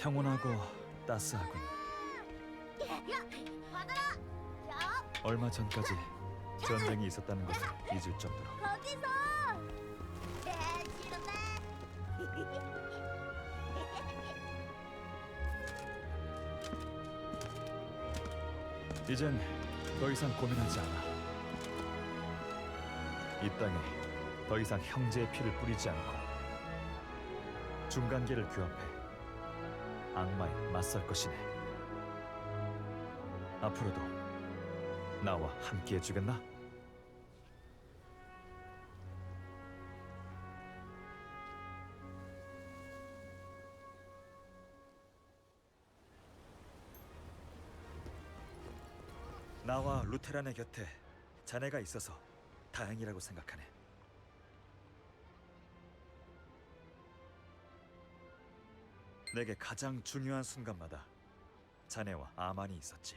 평온하고 따스하군. 야, 받아라. 야, 얼마 전까지 전쟁이 있었다는 것을 잊을 정도로. 거기서. 에, 싫은데. 이젠 더 이상 고민하지 않아. 이 땅에 더 이상 형제의 피를 뿌리지 않고 중간계를 규합해 악마에 맞설 것이네. 앞으로도 나와 함께 해주겠나? 나와 루테란의 곁에 자네가 있어서 다행이라고 생각하네. 내게 가장 중요한 순간마다 자네와 아만이 있었지.